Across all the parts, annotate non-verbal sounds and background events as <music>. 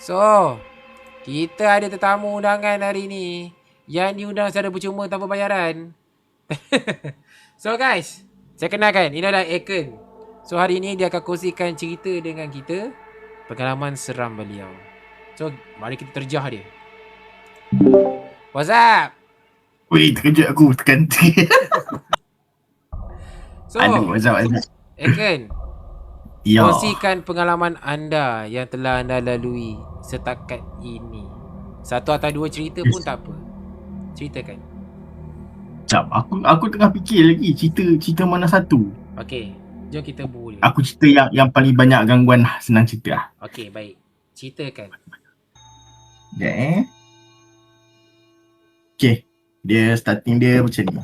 So, kita ada tetamu undangan hari ni yang diundang secara percuma tanpa bayaran. <laughs> so guys, saya kenalkan, ini adalah Eken. So hari ni dia akan kongsikan cerita dengan kita pengalaman seram beliau. So, mari kita terjah dia. What's up? Weh, terkejut aku tekan <laughs> So, Aduh, Azab, Azab. Eken, Ya. kongsikan pengalaman anda yang telah anda lalui setakat ini. Satu atau dua cerita pun tak apa. Ceritakan. Sekejap, aku aku tengah fikir lagi cerita cerita mana satu. Okey, jom kita mula. Aku cerita yang yang paling banyak gangguan senang cerita lah. Okey, baik. Ceritakan. Sekejap eh. Okay, dia starting dia macam ni.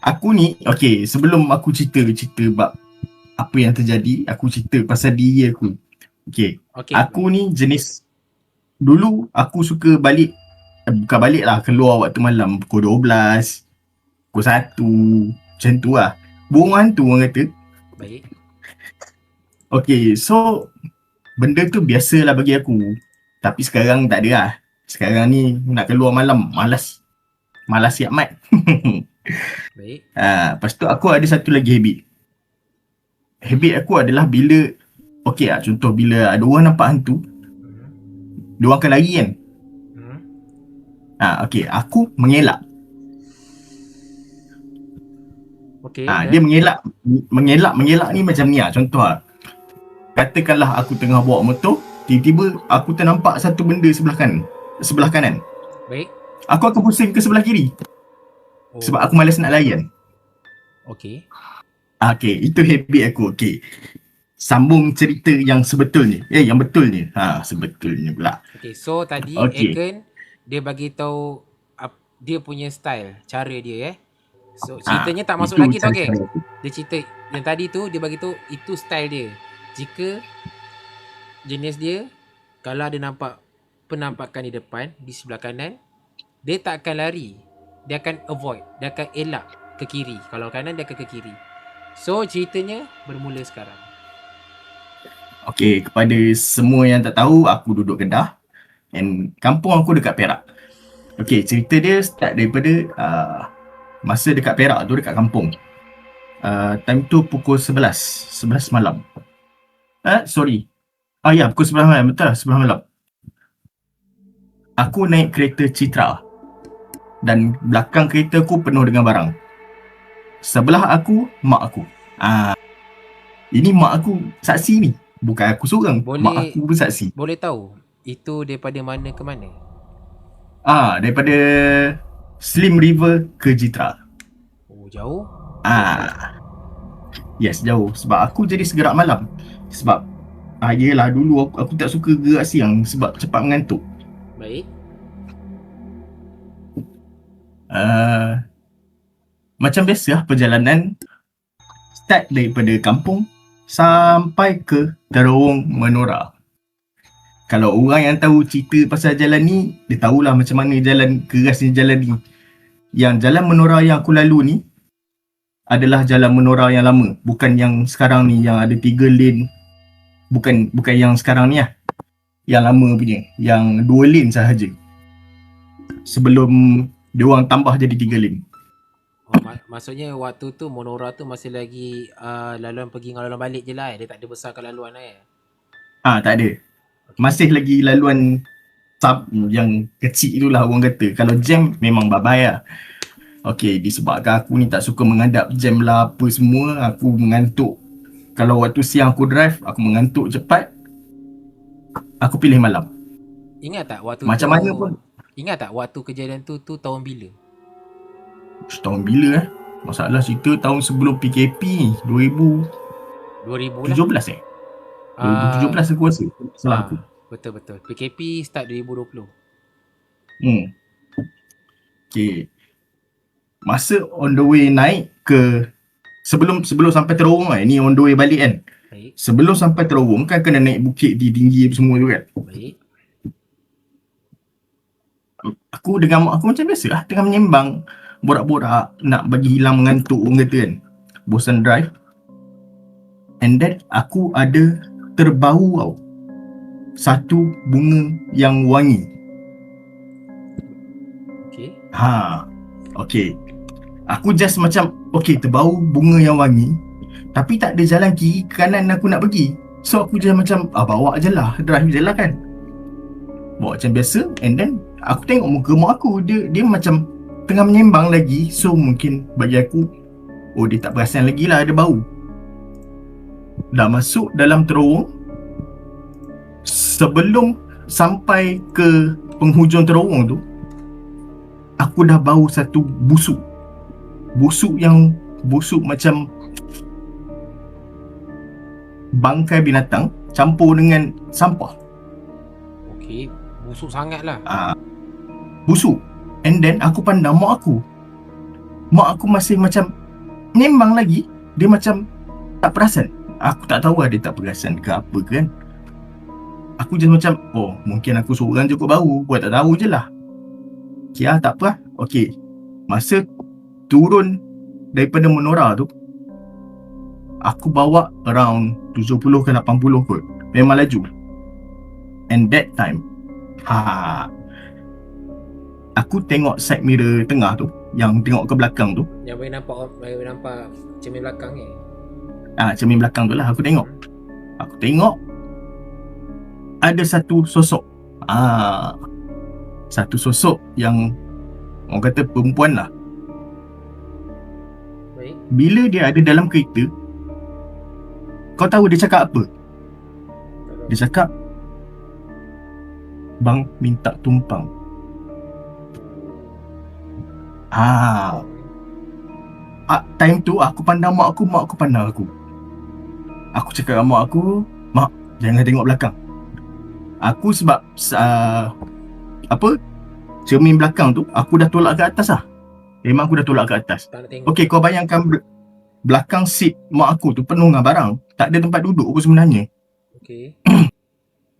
Aku ni, okay, sebelum aku cerita cerita bab apa yang terjadi, aku cerita pasal diri aku. Okay, Okey. aku ni jenis dulu aku suka balik eh, bukan balik lah keluar waktu malam pukul 12 pukul 1 macam tu lah burung hantu orang kata Baik. okay so benda tu biasa lah bagi aku tapi sekarang tak ada lah sekarang ni nak keluar malam malas malas siap mat <laughs> Baik. ha, lepas tu aku ada satu lagi habit habit aku adalah bila okay lah contoh bila ada orang nampak hantu dia orang akan lari kan Hmm. Ha, okay, aku mengelak. Okey. Ha, dia mengelak, mengelak, mengelak ni macam ni lah. Contoh lah. Katakanlah aku tengah bawa motor, tiba-tiba aku ternampak satu benda sebelah kanan. Sebelah kanan. Baik. Aku akan pusing ke sebelah kiri Oh. sebab aku malas nak layan. Okey. Ha, okay, itu habit aku. Okay. Sambung cerita yang sebetulnya. Eh, yang betulnya. Ha, sebetulnya pula. Okey. So tadi Okey. Eken dia bagi tahu ap- dia punya style, cara dia eh. So ceritanya tak masuk Ah, lagi tau aku. Dia cerita yang tadi tu dia bagi tahu itu style dia. Jika jenis dia kalau ada nampak penampakan di depan di sebelah kanan, dia tak akan lari. Dia akan avoid, dia akan elak ke kiri. Kalau kanan dia akan ke kiri. So ceritanya bermula sekarang. Okay, kepada semua yang tak tahu, aku duduk Kedah and kampung aku dekat Perak. Okay, cerita dia start daripada uh, masa dekat Perak tu dekat kampung. Uh, time tu pukul 11, 11 malam. Eh, sorry. Ah ya, pukul 11 malam, betul lah, 11 malam. Aku naik kereta Citra dan belakang kereta aku penuh dengan barang. Sebelah aku, mak aku. Ah, ini mak aku saksi ni. Bukan aku seorang. Boleh- Mak aku pun saksi. Boleh tahu itu daripada mana ke mana? Ah, daripada Slim River ke Jitra. Oh, jauh. Ah. Yes, jauh. Sebab aku jadi segerak malam. Sebab ah, yelah dulu aku, aku tak suka gerak siang sebab cepat mengantuk. Baik. Uh, macam biasa lah perjalanan start daripada kampung sampai ke Terowong Menora. Kalau orang yang tahu cerita pasal jalan ni, dia tahulah macam mana jalan kerasnya jalan ni. Yang jalan Menora yang aku lalu ni adalah jalan Menora yang lama, bukan yang sekarang ni yang ada tiga lane. Bukan bukan yang sekarang ni lah. Yang lama punya, yang dua lane sahaja. Sebelum dia orang tambah jadi tiga lane. Oh, mak- maksudnya waktu tu Monora tu masih lagi uh, laluan pergi dengan laluan balik je lah. eh. Dia tak ada besar ke laluan lah eh. Ah tak ada. Masih lagi laluan sub yang kecil itulah orang kata. Kalau jam memang bye-bye lah. Okay, disebabkan aku ni tak suka menghadap jam lah apa semua, aku mengantuk. Kalau waktu siang aku drive, aku mengantuk cepat. Aku pilih malam. Ingat tak waktu Macam tu, mana pun. Ingat tak waktu kejadian tu tu tahun bila? Tahun bila eh? Masalah cerita tahun sebelum PKP ni, 2017 2000 lah. eh? Ah, 2017 aku rasa. Salah ah, aku. Betul betul. PKP start 2020. Hmm. Okay. Masa on the way naik ke sebelum sebelum sampai terowong kan, ni on the way balik kan. Baik. Sebelum sampai terowong kan kena naik bukit di tinggi semua tu kan. Baik. Aku dengan mak aku macam biasa lah, tengah menyembang borak-borak nak bagi hilang mengantuk orang kata kan. Bosan drive. And then aku ada terbau tau. satu bunga yang wangi. Okay. Ha. Okay. Aku just macam okay terbau bunga yang wangi tapi tak ada jalan kiri ke kanan aku nak pergi. So aku just macam ah bawa je lah, drive je lah kan. Bawa macam biasa and then aku tengok muka mak aku dia dia macam tengah menyembang lagi so mungkin bagi aku oh dia tak perasan lagi lah ada bau. Dah masuk dalam terowong sebelum sampai ke penghujung terowong tu aku dah bau satu busuk busuk yang busuk macam bangkai binatang campur dengan sampah Okay. Busuk sangat lah. uh, busuk and then aku pandang mak aku. Mak aku masih macam menyembang lagi. Dia macam tak perasan. Aku tak tahu lah dia tak perasan ke apa kan. Aku just macam oh mungkin aku seorang cukup bau. Buat tak tahu je lah. Okay lah tak apa lah. Okay. Masa turun daripada menora tu aku bawa around 70 ke 80 kot. Memang laju. And that time ha aku tengok side mirror tengah tu yang tengok ke belakang tu. Yang boleh nampak boleh nampak cermin belakang ni. ah cermin belakang tu lah aku tengok. Aku tengok ada satu sosok. Ah satu sosok yang orang kata perempuan lah. Baik. bila dia ada dalam kereta kau tahu dia cakap apa? Dia cakap bang minta tumpang ah ah, time tu aku pandang mak aku, mak aku pandang aku. Aku cakap dengan mak aku, mak jangan tengok belakang. Aku sebab uh, apa cermin belakang tu aku dah tolak ke atas lah. Memang aku dah tolak ke atas. Okey kau bayangkan bel- belakang seat mak aku tu penuh dengan barang. Tak ada tempat duduk pun sebenarnya. Okay.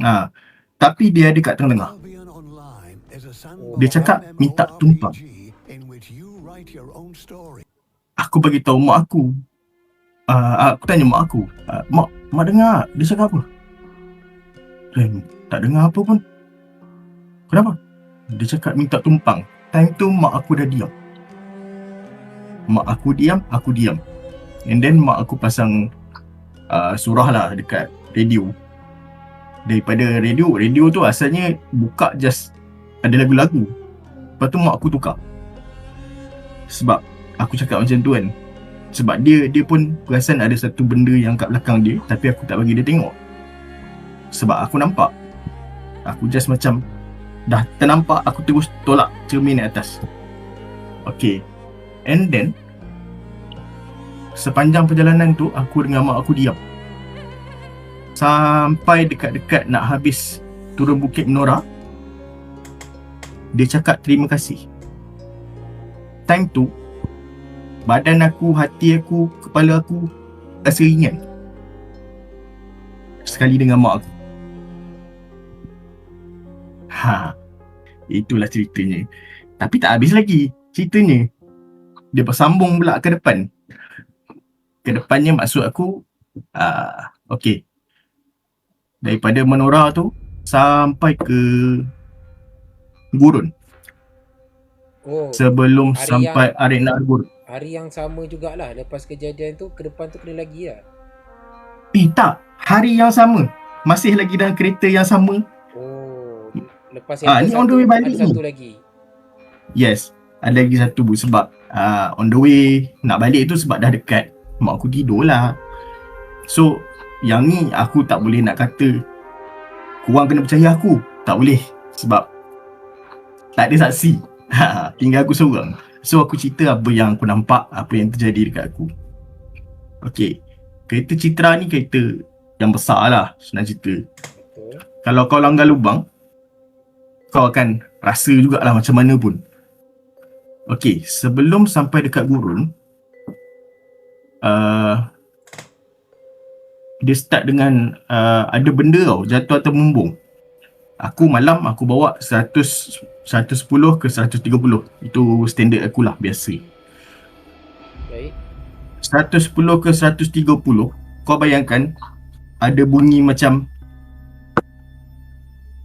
Ha. <clears throat> Tapi dia ada kat tengah-tengah. Dia cakap minta tumpang. Aku bagi tahu mak aku. Uh, aku tanya mak aku, uh, mak, mak dengar dia cakap apa? Eh, tak dengar apa pun. Kenapa? Dia cakap minta tumpang. Time tu mak aku dah diam. Mak aku diam, aku diam. And then mak aku pasang uh, surah lah dekat radio. Daripada radio, radio tu asalnya buka just ada lagu-lagu. Lepas tu mak aku tukar. Sebab aku cakap macam tu kan. Sebab dia dia pun perasan ada satu benda yang kat belakang dia tapi aku tak bagi dia tengok. Sebab aku nampak. Aku just macam dah ternampak aku terus tolak cermin di atas. Okay. And then sepanjang perjalanan tu aku dengan mak aku diam. Sampai dekat-dekat nak habis turun Bukit Menora dia cakap terima kasih. Time tu badan aku, hati aku, kepala aku rasa ringan. Sekali dengan mak aku. Ha, itulah ceritanya. Tapi tak habis lagi ceritanya. Dia bersambung pula ke depan. Ke depannya maksud aku, uh, okay. Daripada menora tu sampai ke gurun. Oh, Sebelum Hari sampai arena gurun. hari yang sama jugalah lepas kejadian tu ke depan tu kena lagi lah. Eh tak, hari yang sama. Masih lagi dalam kereta yang sama. Oh, lepas Ah, yang ni on the way balik ada ni. satu lagi. Yes, ada lagi satu bu sebab uh, on the way nak balik tu sebab dah dekat. Mak aku tidur lah. So, yang ni aku tak boleh nak kata korang kena percaya aku. Tak boleh sebab tak ada saksi. Ha, <laughs> tinggal aku seorang. So aku cerita apa yang aku nampak, apa yang terjadi dekat aku. Okay. Kereta Citra ni kereta yang besar lah senang cerita. Betul. kalau kau langgar lubang kau akan rasa jugalah macam mana pun Okey, sebelum sampai dekat gurun uh, dia start dengan uh, ada benda tau jatuh atas bumbung aku malam aku bawa 100 110 ke 130 itu standard aku lah biasa Baik. 110 ke 130 kau bayangkan ada bunyi macam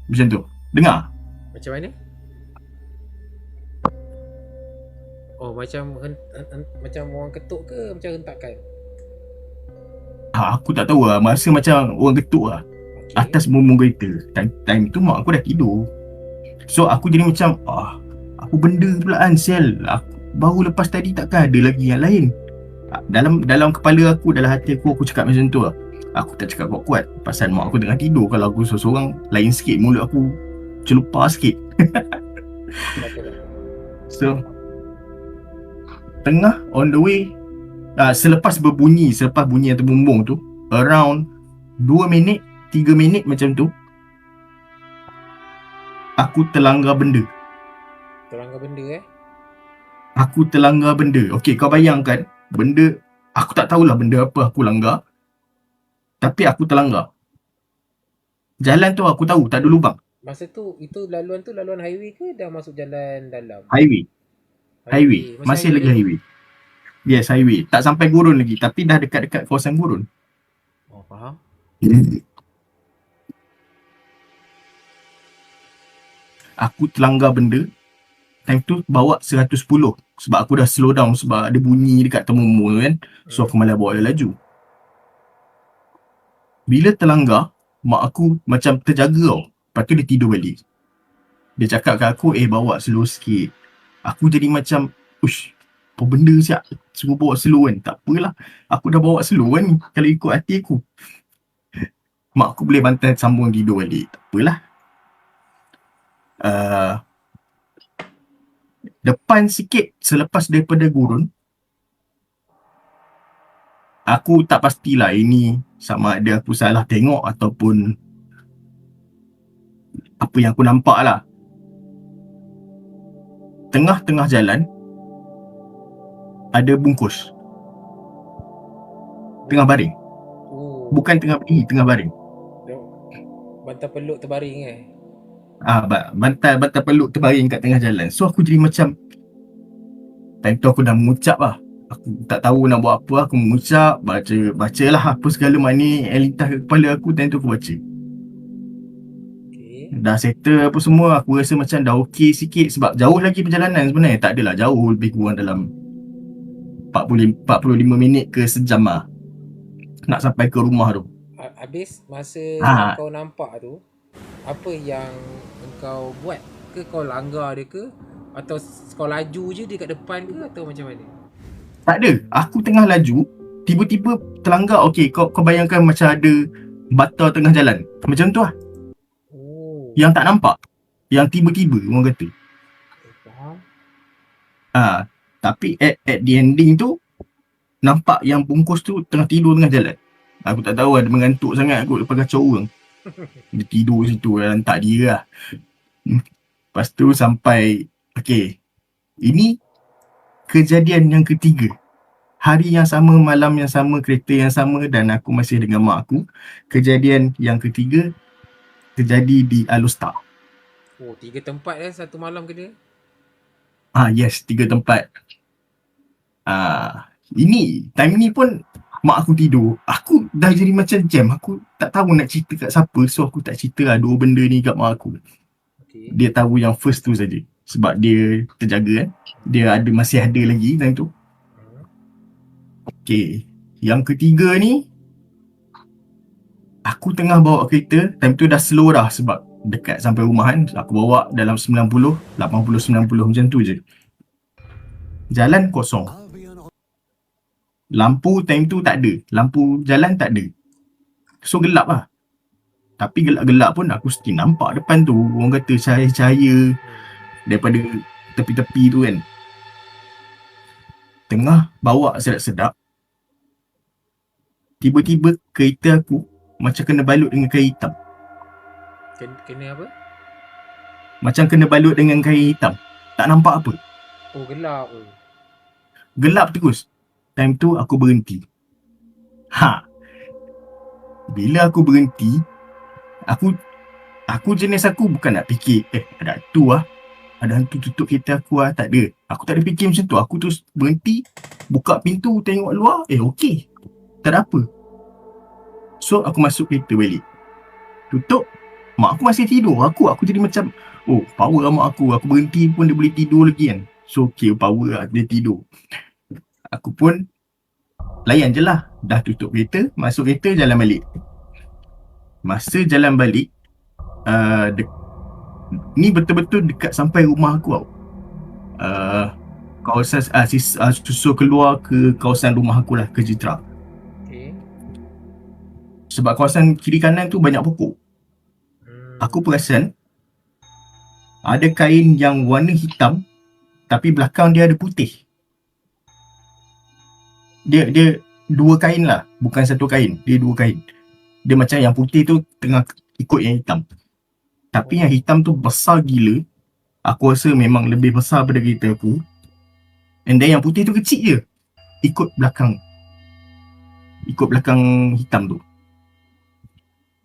Macam tu. Dengar? Macam mana? Oh macam macam orang ketuk ke macam hentakan? Ha, aku tak tahu lah. Masa macam orang ketuk lah. Okay. Atas bumbung kereta. Time, time tu mak aku dah tidur. So aku jadi macam, ah, apa benda pula kan sial. Aku, baru lepas tadi takkan ada lagi yang lain. Ah, Dalam dalam kepala aku, dalam hati aku, aku cakap macam tu lah. Aku tak cakap kuat-kuat. Pasal mak aku tengah tidur. Kalau aku seorang-seorang, lain sikit. Mulut aku celupar sikit. <laughs> So Tengah on the way uh, Selepas berbunyi Selepas bunyi yang terbumbung tu Around 2 minit 3 minit macam tu Aku terlanggar benda. Terlanggar benda eh. Aku terlanggar benda. Okay kau bayangkan Benda Aku tak tahulah benda apa aku langgar. Tapi aku terlanggar. Jalan tu aku tahu tak ada lubang. Masa tu itu laluan tu laluan highway ke dah masuk jalan dalam? Highway. Highway. Masih lagi highway. Yes highway. Tak sampai gurun lagi Tapi dah dekat-dekat kawasan gurun. Oh faham. Aku terlanggar benda time tu bawa 110 sebab aku dah slow down sebab ada bunyi dekat temumur tu kan. So aku malah bawa laju. Bila terlanggar mak aku macam terjaga tau. Lepas tu dia tidur balik. Dia cakap kat aku eh bawa slow sikit. Aku jadi macam ush apa benda siap? Suruh bawa slow kan? Tak apalah. Aku dah bawa slow kan kalau ikut hati aku. <laughs> Mak aku boleh bantai sambung tidur balik. Tak apalah uh, depan sikit selepas daripada gurun aku tak pastilah ini sama ada aku salah tengok ataupun apa yang aku nampak lah tengah-tengah jalan ada bungkus. Tengah baring. Oh. bukan tengah berdiri tengah baring. Bantal peluk terbaring eh. Ah, ba- bantal bantal peluk terbaring kat tengah jalan. So aku jadi macam time tu aku dah mengucap lah. Aku tak tahu nak buat apa, aku mengucap, baca bacalah apa segala makna yang lintas kat kepala aku time tu aku baca. Okay. Dah settle apa semua, aku rasa macam dah okey sikit sebab jauh lagi perjalanan sebenarnya. Tak adalah jauh, lebih kurang dalam 40 45 minit ke sejam lah. Nak sampai ke rumah tu. Ha- Habis masa Ha. kau nampak tu apa yang engkau buat? Ke kau langgar dia ke? Atau kau laju je dia kat depan ke atau macam mana? Tak ada. Aku tengah laju, tiba-tiba terlanggar. Okey, kau kau bayangkan macam ada bata tengah jalan. Macam tu lah. Oh. Yang tak nampak. Yang tiba-tiba orang kata. Faham? Ah, tapi at, at the ending tu nampak yang bungkus tu tengah tidur tengah jalan. Aku tak tahu ada mengantuk sangat kot lepas kacau orang. <laughs> Dia tidur situ dan tak dia lah. Lepas tu sampai okey. Ini kejadian yang ketiga. Hari yang sama, malam yang sama, kereta yang sama dan aku masih dengan mak aku. Kejadian yang ketiga terjadi di Alustar. Oh, tiga tempat eh satu malam ke dia? Ah yes, tiga tempat. Ah ini time ni pun mak aku tidur. Aku dah jadi macam jam. Aku tak tahu nak cerita kat siapa. So aku tak cerita lah dua benda ni kat mak aku. Okay. Dia tahu yang first tu saja. Sebab dia terjaga kan. Dia ada masih ada lagi time tu. Hmm. Okay. Yang ketiga ni aku tengah bawa kereta. Time tu dah slow dah sebab dekat sampai rumah kan. Aku bawa dalam 90, 80, 90 macam tu je. Jalan kosong. Lampu time tu tak ada. Lampu jalan tak ada. So gelap lah. Tapi gelap-gelap pun aku still nampak depan tu. Orang kata cahaya-cahaya daripada tepi-tepi tu kan. Tengah bawa sedap-sedap. Tiba-tiba kereta aku macam kena balut dengan kain hitam. Kena, kena apa? Macam kena balut dengan kain hitam. Tak nampak apa. Oh, gelap. Gelap terus. Time tu aku berhenti. Ha. Bila aku berhenti, aku aku jenis aku bukan nak fikir, eh ada hantu lah. Ada hantu tutup kereta aku lah. Tak ada. Aku tak ada fikir macam tu. Aku terus berhenti, buka pintu, tengok luar. Eh okey. Tak ada apa. So aku masuk kereta balik. Tutup. mak aku masih tidur. Aku aku jadi macam oh power lah mak aku. Aku berhenti pun dia boleh tidur lagi kan. So okay power lah dia tidur. Aku pun layan je lah. Dah tutup kereta, masuk kereta jalan balik. Masa jalan balik, uh, de- ni betul-betul dekat sampai rumah aku tau. Uh, kawasan uh, sis, uh, susul keluar ke kawasan rumah aku lah ke Jitra. Okay. Sebab kawasan kiri kanan tu banyak pokok. Hmm. Aku perasan ada kain yang warna hitam tapi belakang dia ada putih. Dia dia dua kain lah, bukan satu kain. Dia dua kain. Dia macam yang putih tu tengah ikut yang hitam. Tapi yang hitam tu besar gila. Aku rasa memang lebih besar daripada kereta aku. And then yang putih tu kecil je. Ikut belakang. Ikut belakang hitam tu.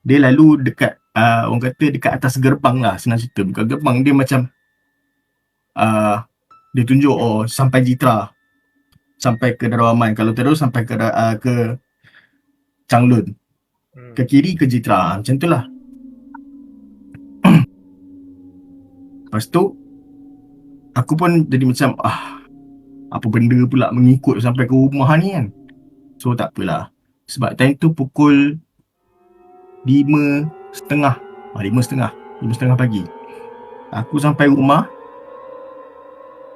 Dia lalu dekat uh, orang kata dekat atas gerbang lah senang cerita. Bukan gerbang dia macam uh, dia tunjuk oh sampai Jitra. Sampai ke Darul Aman. Kalau terus sampai ke uh, ke Changlun. Hmm. Ke kiri ke Jitra. Macam tu lah. <clears throat> Lepas tu aku pun jadi macam ah apa benda pula mengikut sampai ke rumah ni kan. So tak apalah. Sebab time tu pukul lima setengah. Ah, lima setengah. Lima setengah pagi. Aku sampai rumah.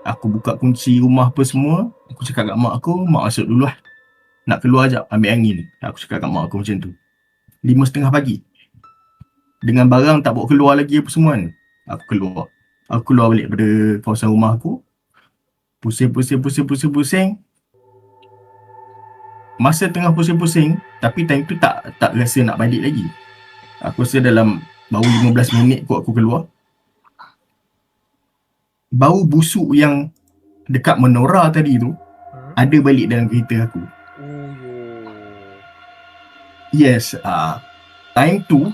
Aku buka kunci rumah apa semua. Aku cakap kat mak aku, mak masuk dulu lah. Nak keluar jap ambil angin. Aku cakap kat mak aku macam tu. Lima setengah pagi. Dengan barang tak bawa keluar lagi apa semua kan. Aku keluar. Aku keluar balik pada kawasan rumah aku. Pusing, pusing, pusing, pusing, pusing. Masa tengah pusing-pusing, tapi time tu tak tak rasa nak balik lagi. Aku rasa dalam baru 15 minit kot aku keluar. Bau busuk yang dekat menora tadi tu Hmm. ada balik dalam kereta aku. Yes, uh, time tu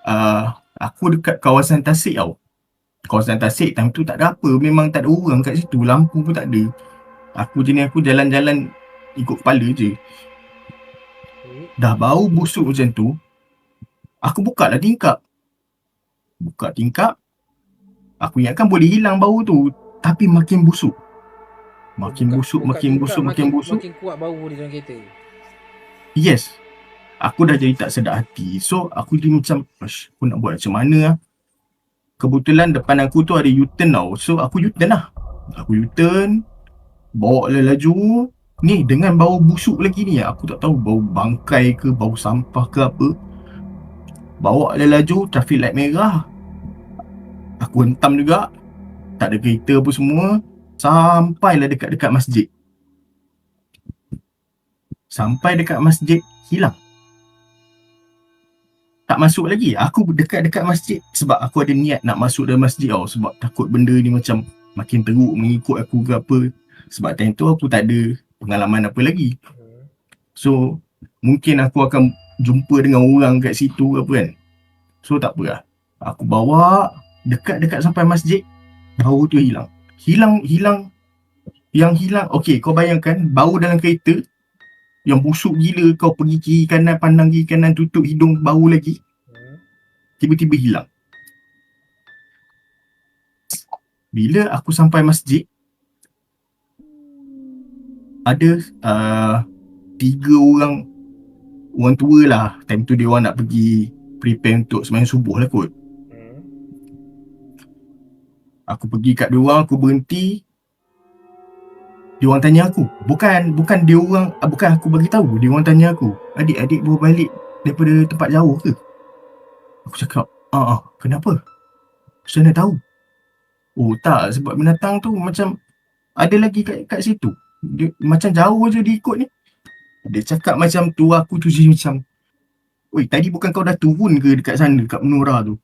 uh, aku dekat kawasan Tasik tau. Kawasan Tasik time tu tak ada apa, memang tak ada orang kat situ, lampu pun tak ada. Aku jenis aku jalan-jalan ikut kepala je. Dah bau busuk macam tu, aku buka lah tingkap. Buka tingkap, aku ingatkan boleh hilang bau tu, tapi makin busuk. Makin Buka- busuk, buka makin tingkap, busuk, makin busuk. Makin kuat bau di dalam kereta. Yes. Aku dah jadi tak sedar hati. So, aku jadi macam, aku nak buat macam mana lah. Kebetulan depan aku tu ada U-turn tau. So, aku U-turn lah. Aku U-turn, bawa lah laju. Ni, dengan bau busuk lagi ni, aku tak tahu bau bangkai ke, bau sampah ke apa. Bawa lah laju, traffic light merah. Aku hentam juga. Tak ada kereta apa semua. Sampailah dekat-dekat masjid. Sampai dekat masjid, hilang. Tak masuk lagi. Aku dekat-dekat masjid sebab aku ada niat nak masuk dalam masjid tau. Sebab takut benda ni macam makin teruk mengikut aku ke apa. Sebab time tu aku tak ada pengalaman apa lagi. So, mungkin aku akan jumpa dengan orang kat situ ke apa kan. So, tak apa lah. Aku bawa dekat-dekat sampai masjid, bau tu hilang. Hilang, hilang. Yang hilang, okay kau bayangkan bau dalam kereta yang busuk gila kau pergi kiri kanan, pandang kiri kanan, tutup hidung, bau lagi. Hmm. Tiba-tiba hilang. Bila aku sampai masjid, ada uh, tiga orang orang tua lah. Time tu dia orang nak pergi prepare untuk sembahyang subuh lah kot. Hmm. Aku pergi kat dia orang, aku berhenti. Dia orang tanya aku. Bukan bukan dia orang ah, bukan aku bagi tahu. Dia orang tanya aku. Adik adik baru balik daripada tempat jauh ke? Aku cakap, "Ah, ah kenapa?" Saya nak tahu. Oh tak sebab binatang tu macam ada lagi kat, kat situ. Dia, macam jauh je dia ikut ni. Dia cakap macam tu aku tu jadi macam Oi tadi bukan kau dah turun ke dekat sana dekat menora tu?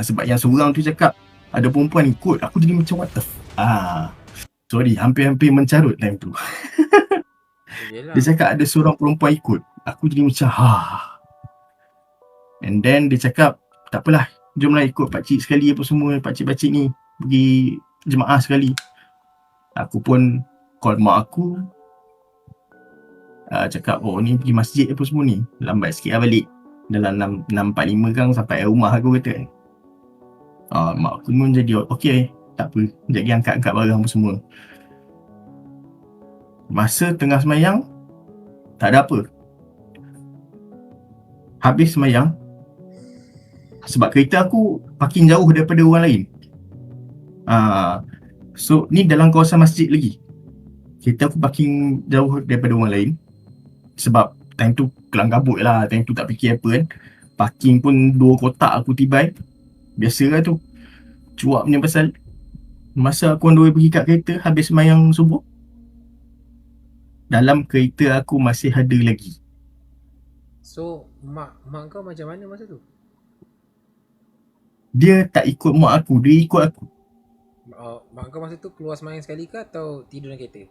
Sebab yang seorang tu cakap ada perempuan ikut aku jadi macam what the f- ah sorry hampir-hampir mencarut time tu. Yelah. dia cakap ada seorang perempuan ikut aku jadi macam ha. And then dia cakap tak apalah jomlah ikut pakcik sekali apa semua pakcik-pakcik ni pergi jemaah sekali. Aku pun call mak aku. Uh, cakap oh ni pergi masjid apa semua ni? Lambat sikit lah balik. Dalam 6, 6.45 kan sampai rumah aku kata Ah, mak aku pun jadi okey, tak apa. Jadi angkat-angkat barang apa semua. Masa tengah semayang, tak ada apa. Habis semayang, sebab kereta aku parking jauh daripada orang lain. Ah, so ni dalam kawasan masjid lagi. Kereta aku parking jauh daripada orang lain. Sebab time tu kelang kabut lah. Time tu tak fikir apa kan. Parking pun dua kotak aku tibai. Biasa lah tu. Cuak punya pasal masa aku on the way pergi kat kereta habis semayang subuh. Dalam kereta aku masih ada lagi. So, mak mak kau macam mana masa tu? Dia tak ikut mak aku, dia ikut aku. Uh, mak kau masa tu keluar semayang sekali ke atau tidur dalam kereta?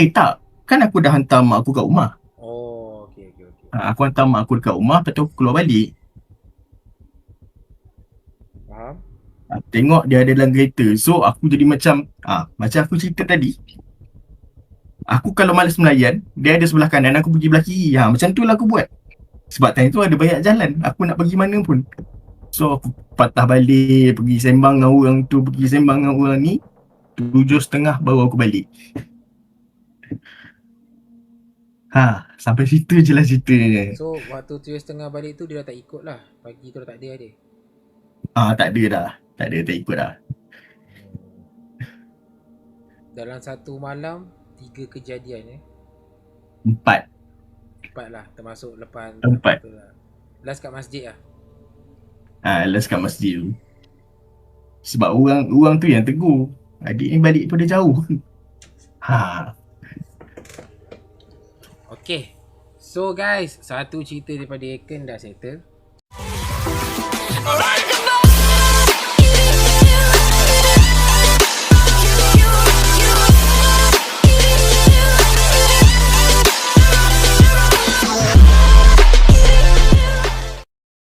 Eh tak, kan aku dah hantar mak aku kat rumah. Oh, okey okey okey. Ha, aku hantar mak aku dekat rumah, lepas tu aku keluar balik. Faham? Ha, tengok dia ada dalam kereta. So aku jadi macam, ah macam aku cerita tadi. Aku kalau malas melayan, dia ada sebelah kanan, aku pergi belah kiri. Ha, macam tu lah aku buat. Sebab time tu ada banyak jalan. Aku nak pergi mana pun. So aku patah balik, pergi sembang dengan orang tu, pergi sembang dengan orang ni. Tujuh setengah baru aku balik. Ha, sampai situ je lah ceritanya. So, waktu tujuh setengah balik tu dia dah tak ikut lah. Pagi tu dah tak ada dia. Ah, tak ada dah. Tak ada, tak ikut dah. Dalam satu malam, tiga kejadian eh. Empat. Empat lah, termasuk lepas Empat. tu lah. Last kat masjid lah. Ah, last kat masjid tu. Sebab orang orang tu yang tegur. Adik ni balik pada jauh. <laughs> Ha. Okay. So guys, satu cerita daripada Eken dah settle.